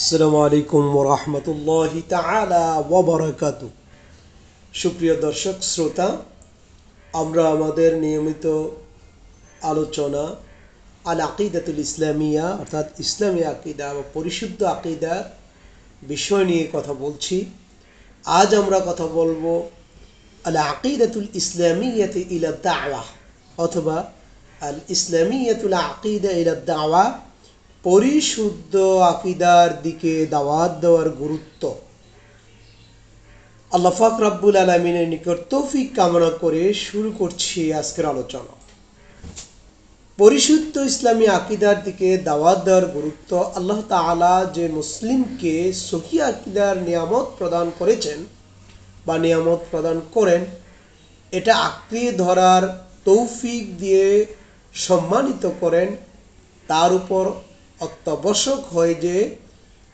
আসসালামু আলাইকুম রহমতুল্লাহ তালা ওবরাকাত। সুপ্রিয় দর্শক, শ্রোতা, আমরা আমাদের নিয়মিত আলোচনা আল আকিদাতুল ইসলামিয়া, অর্থাৎ ইসলামী আকিদা বা পরিশুদ্ধ আকিদার বিষয় নিয়ে কথা বলছি। আজ আমরা কথা বলব আল আকিদাতুল ইসলামিয়াতে ইলা দাওয়া, অথবা আল ইসলামিয়াতুল আকিদা ইলা দাওয়া। পরিশুদ্ধ আকিদার দিকে দাওয়াত দেওয়ার গুরুত্ব। আল্লাহ ফাক রাব্বুল আলমিনের নিকট তৌফিক কামনা করে শুরু করছি আজকের আলোচনা। পরিশুদ্ধ ইসলামী আকিদার দিকে দাওয়াত দেওয়ার গুরুত্ব আল্লাহ তাআলা যে মুসলিমকে সহি আকিদার নিয়ামত প্রদান করেছেন বা নিয়ামত প্রদান করেন, এটা আঁকড়িয়ে ধরার তৌফিক দিয়ে সম্মানিত করেন, তার উপর অত্যাবশ্যক হয় যে,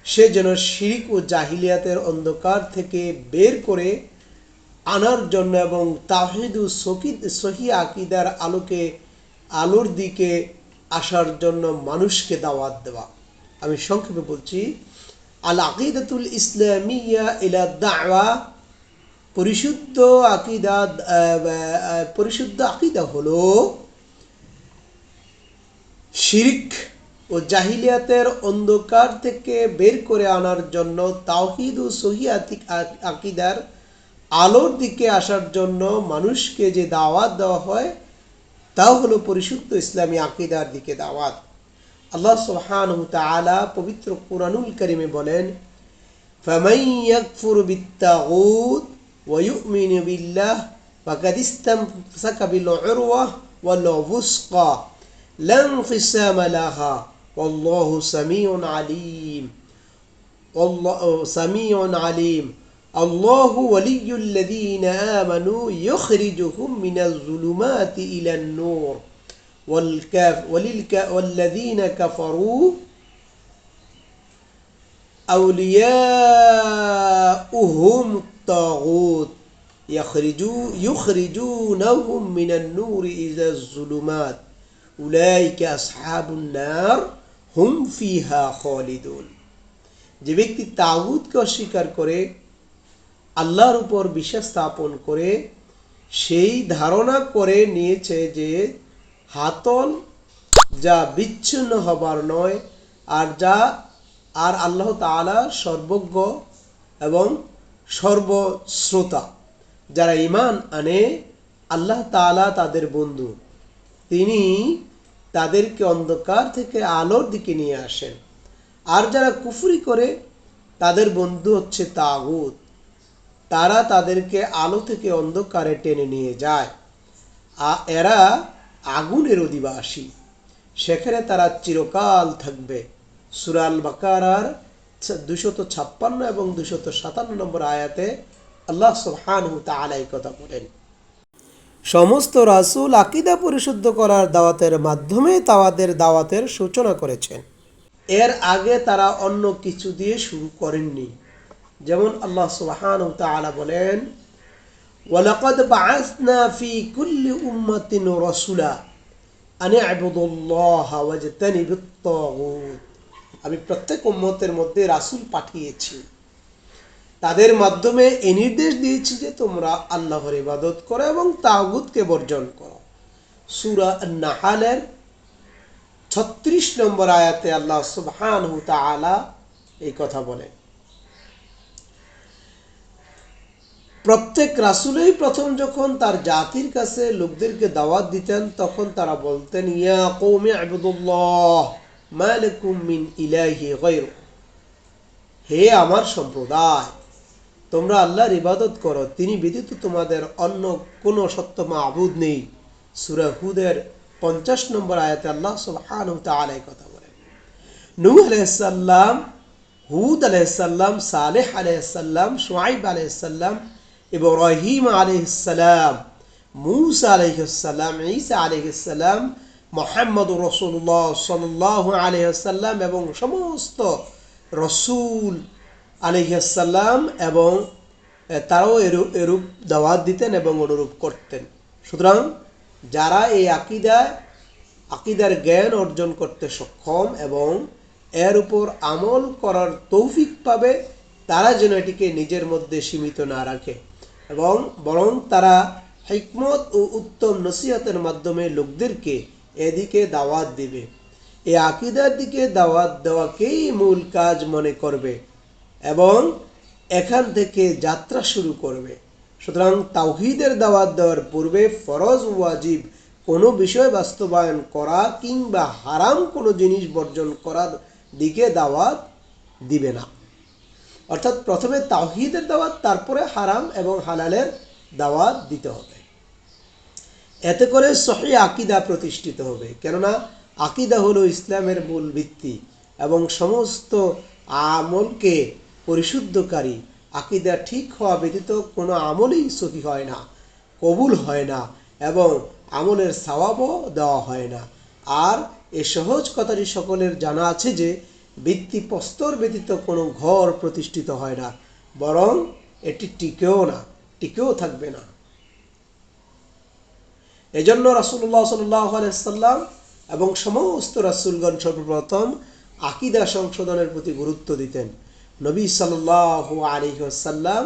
সে যেন শিরিক ও জাহিলিয়াতের অন্ধকার থেকে বের করে আনার জন্য এবং তাহিদ সকিদ সহি আকিদার আলোকে, আলোর দিকে আসার জন্য মানুষকে দাওয়াত দেওয়া। আমি সংক্ষেপে বলছি, আল আকিদাতুল ইসলামিয়া ইলা দাওয়া, পরিশুদ্ধ আকিদা পরিশুদ্ধ আকিদা হলো শিরিক ও জাহিলিয়াতের অন্ধকার থেকে বের করে আনার জন্য তাওহিদ ও সহি আতি- আ- আকিদার আলোর দিকে আসার জন্য মানুষকে যে দাওয়াত দেওয়া হয় তাও হলো পরিশুদ্ধ ইসলামী আকিদার দিকে দাওয়াত আল্লাহ সুবহানাহু তাআলা পবিত্র কুরআনুল কারীমে বলেন فمن يكفر بالطاغوت ويؤمن بالله فقد استمسك بالعروة والوثقى لا انقسام لها والله سميع عليم. والله سميع عليم. الله ولي الذين آمنوا يخرجهم من الظلمات إلى النور. والكاف وللك والذين كفروا أولياؤهم الطاغوت يخرجو يخرجونهم من النور إلى الظلمات. أولئك أصحاب النار. হুম ফিহা খলিদুন। যে ব্যক্তি তাগুদকে অস্বীকার করে, আল্লাহর উপর বিশ্বাস স্থাপন করে, সেই ধারণা করে নিয়েছে যে হাতল যা বিচ্ছিন্ন হবার নয়, আর যা, আর আল্লাহ তালা সর্বজ্ঞ এবং সর্বশ্রোতা। যারা ইমান আনে, আল্লাহ তালা তাদের বন্ধু। তিনি তাদেরকে অন্ধকার থেকে আলোর দিকে নিয়ে আসেন। আর যারা কুফুরি করে, তাদের বন্ধু হচ্ছে তাগুত। তারা তাদেরকে আলো থেকে অন্ধকারে টেনে নিয়ে যায়। এরা আগুনের অধিবাসী। সেখানে তারা চিরকাল থাকবে। সুরাল বাকারার দুশত ছাপ্পান্ন এবং দুশত সাতান্ন নম্বর আয়াতে আল্লাহ সুবহানাহু তাআলা এই কথা বলেন। সমস্ত রাসূল আকিদা পরিশুদ্ধ করার দাওয়াতের মাধ্যমে তাওয়াদের দাওয়াতের সূচনা করেছেন। এর আগে তারা অন্য কিছু দিয়ে শুরু করেননি। যেমন আল্লাহ সুবহানাহু তাআলা বলেন, ওয়ালাকাদ বাআসনা ফি কুল্লি উম্মাতিন রাসূলা আন ইবুদুল্লাহ ওয়াজতানিবুত তাগুত। আমি প্রত্যেক উম্মতের মধ্যে রাসূল পাঠিয়েছি। তাদের মাধ্যমে এই নির্দেশ দিয়েছি যে তোমরা আল্লাহর ইবাদত করো এবং তাগুতকে বর্জন করো। সূরা আন-নাহালের ছত্রিশ নম্বর আয়াতে আল্লাহ সুবহানাহু তাআলা এই কথা বলেন প্রত্যেক রাসুলেই প্রথম যখন তার জাতির কাছে লোকদেরকে দাওয়াত দিতেন, তখন তারা বলতেন, ইয়া কওমি ইবুদুল্লাহ মা লাকুম মিন ইলাহি গায়রু হে আমার সম্প্রদায় তোমরা আল্লাহর ইবাদত করো, তিনি ব্যতীত তোমাদের অন্য কোনো সত্য মাবুদ নেই। সূরা হুদের পঞ্চাশ নম্বর আয়াতে আল্লাহ সুবহানাহু তাআলা কথা বলেন। নূহ আলাইহিসসালাম হুদ আলাইহিসসালাম সালেহ আলাইহিসসালাম আলাইসাল্লাম এবং রহিম আলাইহিসসালাম মুসা আলাইহিসসালাম ঈসা আলাইহিসসালাম মোহাম্মদ রসুল্লাহ সাল্লাল্লাহু আলাইহিসসালাম এবং সমস্ত রসুল আলাইহিসসালাম এবং তারাও এরূপ এরূপ দাওয়াত দিতেন এবং অনুরূপ করতেন। সুতরাং যারা এই আকিদায়, আকিদার জ্ঞান অর্জন করতে সক্ষম এবং এর উপর আমল করার তৌফিক পাবে, তারা যেন এটিকে নিজের মধ্যে সীমিত না রাখে। এবং বরং তারা হিকমত ও উত্তম নসিহতের মাধ্যমে লোকদেরকে এদিকে দাওয়াত দিবে। এই আকিদার দিকে দাওয়াত দেওয়াকেই মূল কাজ মনে করবে। এবং এখান থেকে যাত্রা শুরু করবে। সুতরাং তাওহিদের দাওয়াত দেওয়ার পূর্বে ফরজ ওয়াজিব কোনো বিষয় বাস্তবায়ন করা কিংবা হারাম কোনো জিনিস বর্জন করার দিকে দাওয়াত দিবে না। অর্থাৎ প্রথমে তাওহিদের দাওয়াত, তারপরে হারাম এবং হালালের দাওয়াত দিতে হবে। এতে করে সহি আকিদা প্রতিষ্ঠিত হবে। কেননা আকিদা হলো ইসলামের মূল ভিত্তি এবং সমস্ত আমলকে পরিশুদ্ধকারী। আকিদা ঠিক হওয়া ব্যতীত কোনো আমলেই সহি হয় না, কবুল হয় না এবং আমলের সওয়াবও দেওয়া হয় না। আর এ সহজ কথাটি সকলের জানা আছে যে, ভিত্তি প্রস্তর ব্যতীত কোনো ঘর প্রতিষ্ঠিত হয় না, বরং এটি টিকেও না, টিকেও থাকবে না। এজন্য রাসুল্লাহ সাল্লাম এবং সমস্ত রাসুলগণ সর্বপ্রথম আকিদা সংশোধনের প্রতি গুরুত্ব দিতেন। নবী সাল্লাহ আলিহাসাল্লাম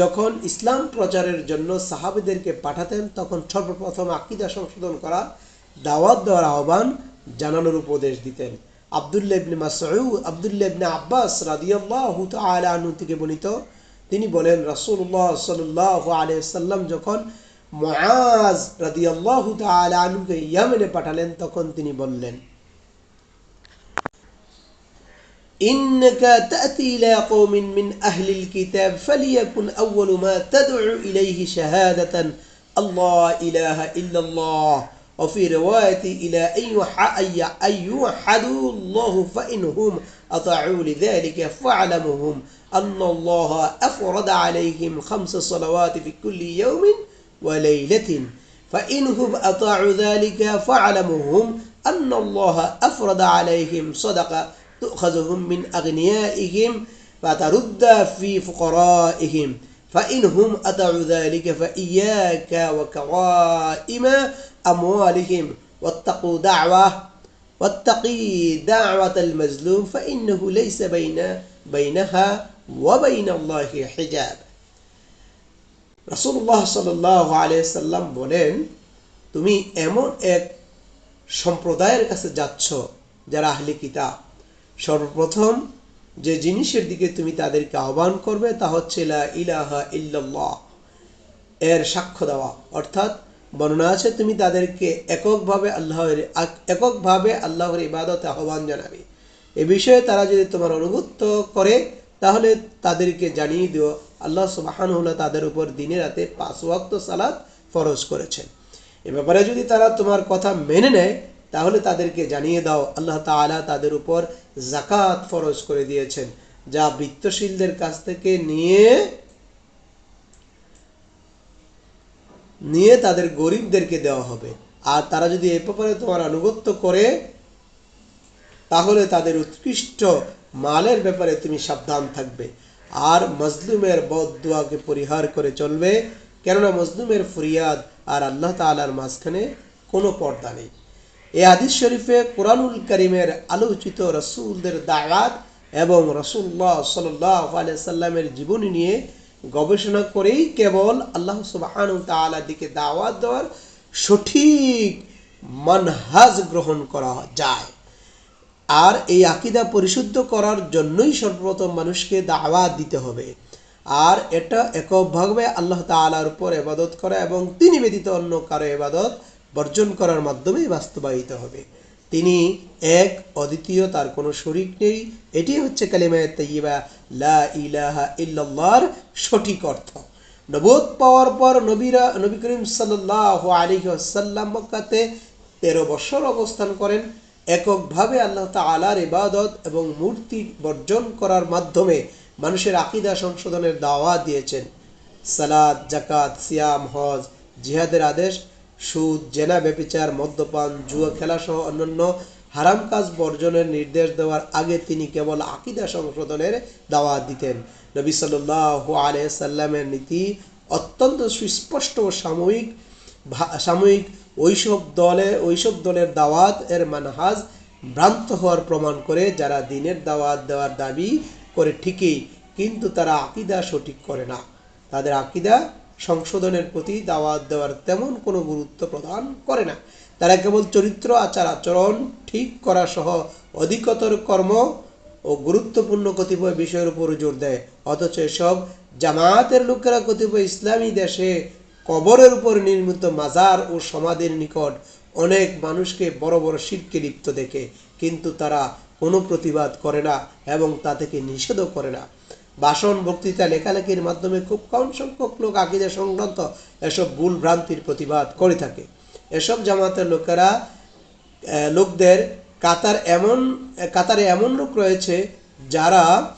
যখন ইসলাম প্রচারের জন্য সাহাবিদেরকে পাঠাতেন, তখন সর্বপ্রথম আকিদা সংশোধন করা দাওয়াত দেওয়ার আহ্বান জানানোর উপদেশ দিতেন। আবদুল্লাহ ইবনে মাসউদ, আবদুল্লাহ ইবনে আব্বাস রাদিয়াল্লাহু তাআলা আনহু থেকে বর্ণিত। তিনি বলেন, রাসূলুল্লাহ সাল্লাল্লাহু আলাইহি সাল্লাম যখন মুআজ রাদিয়াল্লাহু তাআলা আনহুকে ইয়েমেনে পাঠালেন, তখন তিনি বললেন إنك تأتي إلى قوم من أهل الكتاب فليكن أول ما تدعو إليه شهادة الله إله إلا الله. وفي رواية إلى أن يوحدوا الله فإنهم أطاعوا لذلك فاعلمهم أن الله أفرض عليهم خمس صلوات في كل يوم وليلة. فإنهم أطاعوا ذلك فاعلمهم أن الله أفرض عليهم صدقة. تؤخذهم من أغنيائهم فترد في فقرائهم فإنهم أطاعوا ذلك فإياك وكرائم أموالهم واتقوا دعوة واتقي دعوة المظلوم فإنه ليس بين بينها وبين الله حجاب রাসুল্লাহ সাল্লাহ আলিয়াল্লাম বলেন তুমি এমন এক সম্প্রদায়ের কাছে যাচ্ছ যারা আহলি কিতাব সর্বপ্রথম যে জিনিসের দিকে তুমি তাদেরকে আহ্বান করবে তা হচ্ছে ইলাহা ইল্লাল্লাহ, এর সাক্ষ্য দেওয়া। অর্থাৎ বর্ণনা আছে, তুমি তাদেরকে এককভাবে আল্লাহর এককভাবে আল্লাহর ইবাদতে আহ্বান জানাবে। এ বিষয়ে তারা যদি তোমার অনুগত্য করে, তাহলে তাদেরকে জানিয়ে দিও, আল্লাহ সুবাহানুল্লাহ তাদের উপর দিনে রাতে পাঁচ ওয়াক্ত সালাত ফরজ করেছেন। এ ব্যাপারে যদি তারা তোমার কথা মেনে নেয় তাহলে তাদেরকে জানিয়ে দাও, আল্লাহ তাআলা তাদের উপর জাকাত ফরজ করে দিয়েছেন। যা বৃত্তশীলদের কাছ থেকে নিয়ে নিয়ে তাদের গরিবদেরকে দেওয়া হবে। আর তারা যদি এ ব্যাপারে তোমার আনুগত্য করে, তাহলে তাদের উৎকৃষ্ট মালের ব্যাপারে তুমি সাবধান থাকবে। আর মজলুমের বদুয়াকে পরিহার করে চলবে। কেননা মজলুমের ফরিয়াদ আর আল্লাহ তালার মাঝখানে কোনো পর্দা নেই। এই আদিস শরীফে কোরআনুল করিমের আলোচিত রসুলদের দাওয়াত এবং রসুল্লাহ সাল্লাহ সাল্লামের জীবনী নিয়ে গবেষণা করেই কেবল আল্লাহ সুবাহান তালার দিকে দাওয়াত দেওয়ার সঠিক মানহাজ গ্রহণ করা যায়। আর এই আকিদা পরিশুদ্ধ করার জন্যই সর্বপ্রথম মানুষকে দাওয়াত দিতে হবে। আর এটা এককভাবে আল্লাহ তালার উপর এবাদত করা এবং তিনি ব্যতীত অন্য কারও এবাদত বর্জন করার মাধ্যমেই বাস্তবায়িত হবে। তিনি এক, অদ্বিতীয়, তার কোনো শরিক নেই। এটি হচ্ছে কালিমায় তৈবা লা ইলাহা ইল্লাল্লাহর সঠিক অর্থ। নবোধ পাওয়ার পর নবীরা, নবী করিম সাল্লাহ আলী সাল্লাম মক্কাতে তেরো বছর অবস্থান করেন। এককভাবে আল্লাহ তালার ইবাদত এবং মূর্তি বর্জন করার মাধ্যমে মানুষের আকিদা সংশোধনের দাওয়া দিয়েছেন। সালাদ জাকাত সিয়াম, হজ, জিহাদের আদেশ সুদ জেনা ব্যবিচার, মদ্যপান, জুয়া খেলা সহ অন্যান্য হারাম কাজ বর্জনের নির্দেশ দেওয়ার আগে তিনি কেবল আকিদা সংশোধনের দাওয়াত দিতেন। নবী আলিয়া সাল্লামের নীতি অত্যন্ত সুস্পষ্ট ও সাময়িক সাময়িক ওইসব দলে, ওইসব দলের দাওয়াত এর মানহাজ ভ্রান্ত হওয়ার প্রমাণ করে যারা দিনের দাওয়াত দেওয়ার দাবি করে ঠিকই, কিন্তু তারা আকিদা সঠিক করে না। তাদের আকিদা সংশোধনের প্রতি দাওয়াত দেওয়ার তেমন কোনো গুরুত্ব প্রদান করে না। তারা কেবল চরিত্র, আচার, আচরণ ঠিক করা সহ অধিকতর কর্ম ও গুরুত্বপূর্ণ কতিপয় বিষয়ের উপর জোর দেয়। অথচ এসব জামায়াতের লোকেরা কতিপয় ইসলামী দেশে কবরের উপর নির্মিত মাজার ও সমাধির নিকট অনেক মানুষকে বড় বড় শিরকে লিপ্ত দেখে। কিন্তু তারা কোনো প্রতিবাদ করে না এবং তা থেকে নিষেধও করে না। ভাষণ বক্তৃতা লেখালেখির মাধ্যমে খুব কম সংখ্যক লোক আকিদা সংক্রান্ত এসব ভুল ভ্রান্তির প্রতিবাদ করে থাকে। এসব জামাতের লোকেরা লোকদের কাতার এমন কাতারে এমন লোক রয়েছে যারা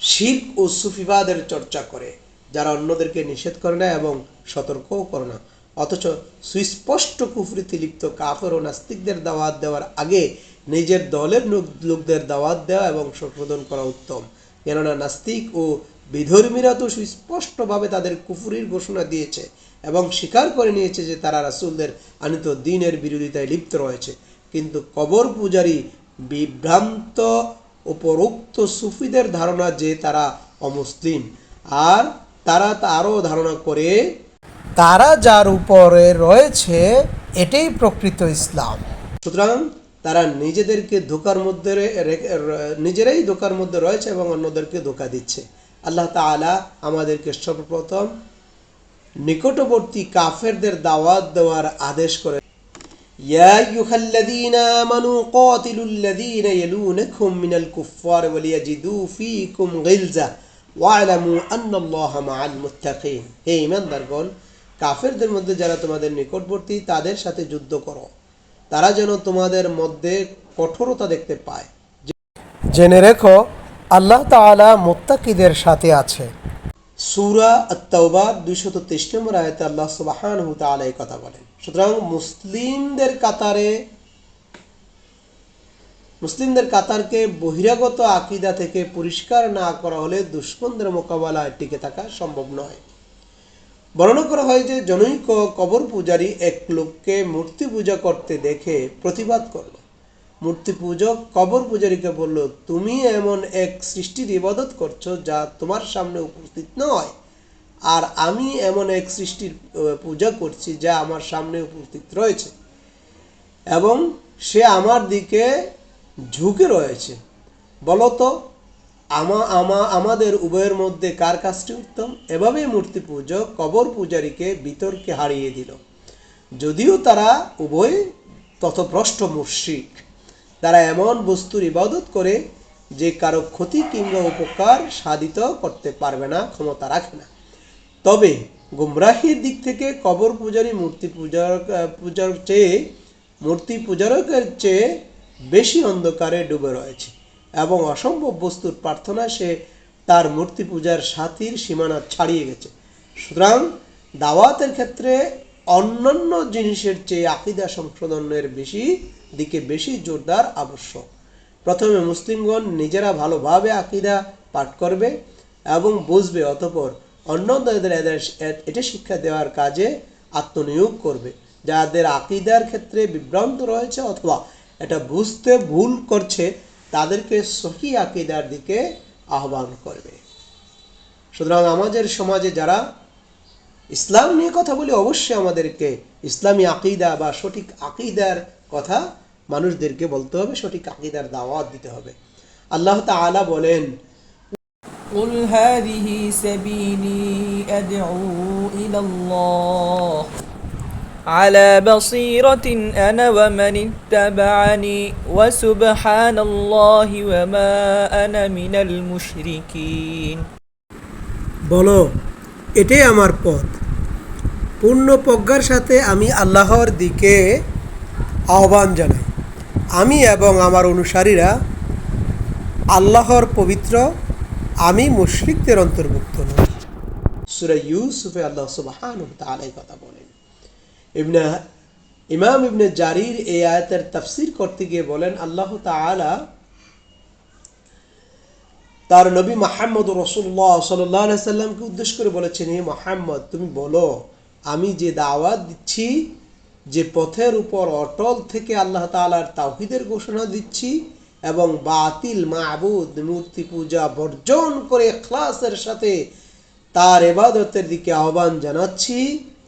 শিল্প ও সুফিবাদের চর্চা করে, যারা অন্যদেরকে নিষেধ করে না এবং সতর্কও করে না। অথচ সুস্পষ্ট কুফরিতে লিপ্ত কাফের ও নাস্তিকদের দাওয়াত দেওয়ার আগে নিজের দলের লোক- লোকদের দাওয়াত দেওয়া এবং সংশোধন করা উত্তম। কেননা নাস্তিক ও বিধর্মীরা তো সুস্পষ্টভাবে তাদের কুফুরির ঘোষণা দিয়েছে এবং স্বীকার করে নিয়েছে যে তারা রাসুলদের আনিত দিনের বিরোধিতায় লিপ্ত রয়েছে। কিন্তু কবর পূজারী বিভ্রান্ত উপরোক্ত সুফিদের ধারণা যে তারা অমুসলিম। আর তারা তা আরও ধারণা করে, তারা যার উপরে রয়েছে, এটাই প্রকৃত ইসলাম। সুতরাং তারা নিজেদেরকে ধোকার মধ্যে রে- রে- র- নিজেরাই ধোকার মধ্যে রয়েছে এবং অন্যদেরকে ধোকা দিচ্ছে আল্লাহ তাআলা আমাদেরকে সর্বপ্রথম নিকটবর্তী কাফেরদের দাওয়াত দেওয়ার আদেশ করে يا أيها الذين آمنوا قاتلوا الذين يلونكم من الكفار وليجدوا فيكم غلظة واعلموا أن الله مع المتقين হে ইমানদারগণ কাফেরদের মধ্যে যারা তোমাদের নিকটবর্তী তাদের সাথে যুদ্ধ করো তারা যেন তোমাদের মধ্যে কঠোরতা দেখতে পায়। জেনে রেখো আল্লাহ তাআলা মুত্তাকিদের সাথে আছে। সুরা আত্তাওবা দুইশত তেইশ নম্বর আয়তে আল্লাহ সুবহানাহু তাআলা এই কথা বলেন। সুতরাং মুসলিমদের কাতারে মুসলিমদের কাতারকে বহিরাগত আকিদা থেকে পরিষ্কার না করা হলে দুশ্মনদের মোকাবেলায় টিকে থাকা সম্ভব নয়। বর্ণনা করা হয় যে জনৈক কবর পূজারী এক লোককে মূর্তি পূজা করতে দেখে প্রতিবাদ করল। মূর্তি পূজক কবর পূজারীকে বলল, তুমি এমন এক সৃষ্টির ইবাদত করছ যা তোমার সামনে উপস্থিত নয়। আর আমি এমন এক সৃষ্টির পূজা করছি যা আমার সামনে উপস্থিত রয়েছে। এবং সে আমার দিকে ঝুঁকে রয়েছে। বলতো আমা আমা, আমাদের উভয়ের মধ্যে কার কাজটি উত্তম? এভাবেই মূর্তি পূজক, কবর পূজারীকে বিতর্কে হারিয়ে দিল। যদিও তারা উভয় তথভ্রষ্ট মুশরিক। তারা এমন বস্তুর ইবাদত করে যে কারও ক্ষতি কিংবা উপকার সাধিত করতে পারবে না, ক্ষমতা রাখে না। তবে গুমরাহির দিক থেকে কবর পূজারী মূর্তি পূজার পূজার চেয়ে, মূর্তি পূজারকের চেয়ে বেশি অন্ধকারে ডুবে রয়েছে। এবং অসম্ভব বস্তুর প্রার্থনা সে তার মূর্তি পূজার সাথীর সীমানা ছাড়িয়ে গেছে। সুতরাং দাওয়াতের ক্ষেত্রে অন্যান্য জিনিসের চেয়ে আকিদা সংশোধনের বেশি দিকে বেশি জোরদার আবশ্যক। প্রথমে মুসলিমগণ নিজেরা ভালোভাবে আকিদা পাঠ করবে এবং বুঝবে, অতপর অন্যদের এদের- এটা শিক্ষা দেওয়ার কাজে আত্মনিয়োগ করবে। যাদের আকিদার ক্ষেত্রে বিভ্রান্ত রয়েছে অথবা এটা বুঝতে ভুল করছে তাদেরকে সহি আকিদার দিকে আহ্বান করবে সুতরাং আমাদের সমাজে যারা ইসলাম নিয়ে কথা বলি অবশ্যই আমাদেরকে ইসলামী আকিদা বা সঠিক আকিদার কথা মানুষদেরকে বলতে হবে সঠিক আকিদার দাওয়াত দিতে হবে আল্লাহ তাআলা বলেন قل هذه سبيلي أدعو إلى الله على بصيرة أنا ومن اتبعني وسبحان الله وما أنا من المشركين বলো এটাই আমার পথ পূর্ণ প্রজ্ঞার সাথে আমি আল্লাহর দিকে আহ্বান জানাই আমি এবং আমার অনুসারীরা আল্লাহর পবিত্র আমি মুশরিকদের অন্তর্ভুক্ত নই সুরা ইউসুফে আল্লাহ সুবহানাহু ওয়া তাআলা এই কথা বলেন ইবনে ইমাম ইবনে জারির এই আয়াতের তাফসীর করতে গিয়ে বলেন, আল্লাহ তাআলা তার নবী মাহমদ রসুল্লাহ সাল্লাহ সাল্লামকে উদ্দেশ্য করে বলেছেন, হে মাহমদ তুমি বলো, আমি যে দাওয়াত দিচ্ছি, যে পথের উপর অটল থেকে আল্লাহ তাআলার তাওহিদের ঘোষণা দিচ্ছি এবং বাতিল, মাবুদ, মূর্তি পূজা বর্জন করে খ্লাসের সাথে তার এবাদতের দিকে আহ্বান জানাচ্ছি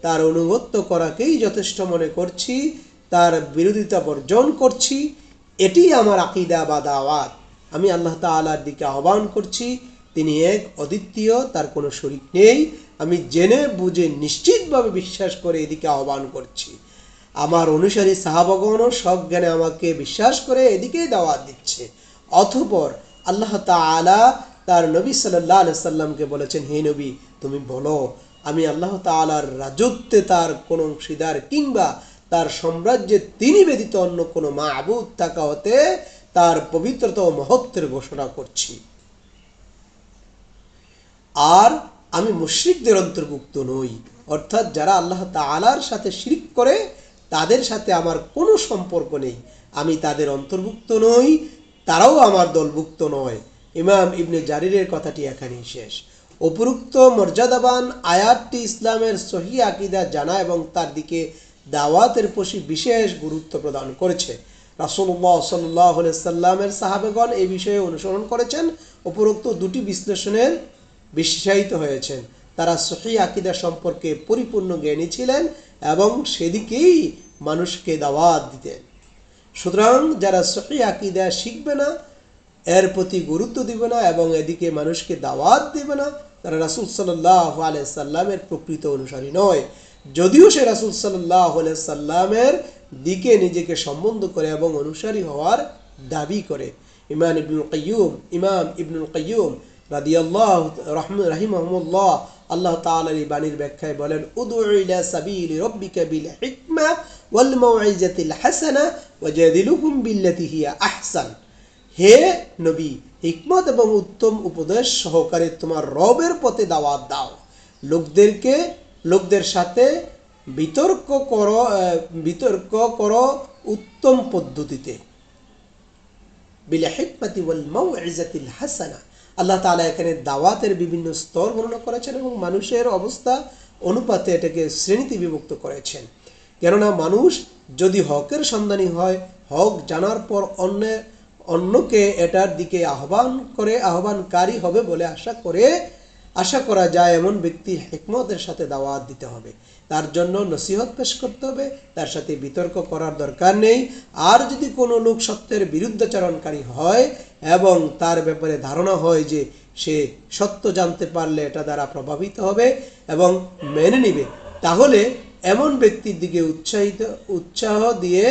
তার অনুগত্য করাকেই যথেষ্ট মনে করছি, তার বিরোধিতা বর্জন করছি, এটি আমার আকিদা বা দাওয়াত। আমি আল্লাহ তাআলার দিকে আহ্বান করছি, তিনি এক অদ্বিতীয়, তার কোনো শরিক নেই। আমি জেনে বুঝে নিশ্চিতভাবে বিশ্বাস করে এদিকে আহ্বান করছি। আমার অনুসারী সাহাবাগণও সব জ্ঞানে আমাকে বিশ্বাস করে এদিকেই দাওয়াত দিচ্ছে। অথপর আল্লাহ তাআলা তার নবী সাল্লাহ সাল্লামকে বলেছেন, হে নবী, তুমি বলো আমি আল্লাহ তাআলার রাজত্বে তার কোনো অংশীদার কিংবা তার সাম্রাজ্যে তিনি ব্যতীত অন্য কোনো মাহবুদ থাকা হতে তার পবিত্রতা ও মহত্বের ঘোষণা করছি। আর আমি মুশরিকদের অন্তর্ভুক্ত নই। অর্থাৎ যারা আল্লাহ তাআলার সাথে শিরিক করে, তাদের সাথে আমার কোনো সম্পর্ক নেই। আমি তাদের অন্তর্ভুক্ত নই, তারাও আমার দলভুক্ত নয়। ইমাম ইবনে জারিরের কথাটি এখানেই শেষ। উপরুক্ত মর্যাদাবান আয়াতটি ইসলামের সহি আকিদা জানা এবং তার দিকে দাওয়াতের প্রতি বিশেষ গুরুত্ব প্রদান করেছে। রাসুল্লাহ সাল্লাহ সাল্লামের সাহাবেগণ এই বিষয়ে অনুসরণ করেছেন। উপরোক্ত দুটি বিশ্লেষণের বিশ্বায়িত হয়েছেন। তারা সহি আকিদা সম্পর্কে পরিপূর্ণ জ্ঞানী ছিলেন এবং সেদিকেই মানুষকে দাওয়াত দিতেন। সুতরাং যারা সহি আকিদা শিখবে না, এর প্রতি গুরুত্ব দিবে না এবং এদিকে মানুষকে দাওয়াত দিবে না তারা রাসুল সাল্লাহ সাল্লামের প্রকৃত অনুসারী নয়। যদিও সে রাসুল সাল্লাহ সাল্লামের দিকে নিজেকে সম্বন্ধ করে এবং অনুসারী হওয়ার দাবি করে। ইমান ইবনুল কাইয়ুম, ইমাম ইবনুল কাইয়ুম রাদিয়াল্লাহ রহম রাহিমাহুল্লাহ আল্লাহ তাআলার এই বাণীর ব্যাখ্যায় বলেন উদু ইলা সাবিলি রাব্বিকা হিকমা ওয়াল মাউইজাতিল হাসানা ওয়াজাদিলুহুম বিল্লাতি হিয়া আহসান। হে নবী হিকমত এবং উত্তম উপদেশ সহকারে তোমার রবের পথে দাওয়াত দাও। লোকদেরকে, লোকদের সাথে বিতর্ক করো বিতর্ক করো উত্তম পদ্ধতিতে। বিলা হাসানা। আল্লাহ তাআলা এখানে দাওয়াতের বিভিন্ন স্তর বর্ণনা করেছেন এবং মানুষের অবস্থা, অনুপাতে এটাকে শ্রেণীতে বিভক্ত করেছেন। কেননা মানুষ যদি হকের সন্ধানী হয়, হক জানার পর অন্য অন্যকে এটার দিকে আহ্বান করে, আহ্বানকারী হবে বলে আশা করে, আশা করা যায় এমন ব্যক্তি হেকমতের সাথে দাওয়াত দিতে হবে। তার জন্য নসিহত পেশ করতে হবে, তার সাথে বিতর্ক করার দরকার নেই। আর যদি কোনো লোক সত্যের বিরুদ্ধাচরণকারী হয় এবং তার ব্যাপারে ধারণা হয় যে সে সত্য জানতে পারলে এটা দ্বারা প্রভাবিত হবে এবং মেনে নিবে, তাহলে এমন ব্যক্তির দিকে উৎসাহিত, উৎসাহ দিয়ে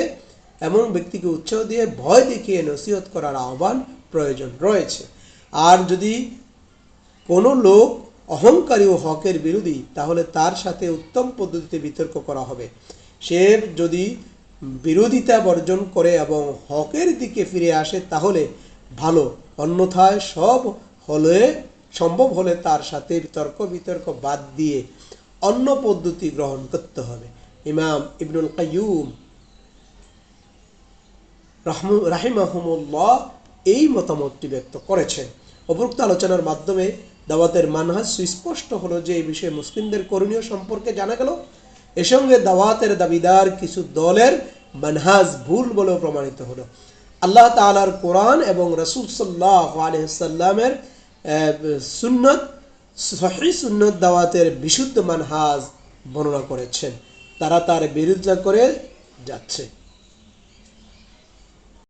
এমন ব্যক্তিকে উৎসাহ দিয়ে ভয় দেখিয়ে নসিহত করার আহ্বান প্রয়োজন রয়েছে। আর যদি কোনো লোক অহংকারী ও হকের বিরোধী, তাহলে তার সাথে উত্তম পদ্ধতিতে বিতর্ক করা হবে। সে যদি বিরোধিতা বর্জন করে এবং হকের দিকে ফিরে আসে, তাহলে ভালো। অন্যথায় সব হলে, সম্ভব হলে তার সাথে তর্ক বিতর্ক বাদ দিয়ে অন্য পদ্ধতি গ্রহণ করতে হবে। ইমাম ইবনুল রাহমু- রাহিমাহুমুল্লাহ এই মতামতটি ব্যক্ত করেছেন। উপরোক্ত আলোচনার মাধ্যমে দাওয়াতের মানহাজ সুস্পষ্ট হলো যে এই বিষয়ে মুসলিমদের করণীয় সম্পর্কে জানা গেল, এ সঙ্গে দাওয়াতের দাবিদার কিছু দলের মানহাজ ভুল বলেও প্রমাণিত হলো। আল্লাহ তাআলার কোরআন এবং রসুল সাল্লাহ আলহামের সুন্নত সহি সুন্নত দাওয়াতের বিশুদ্ধ মানহাজ বর্ণনা করেছেন। তারা তার বিরোধিতা করে যাচ্ছে।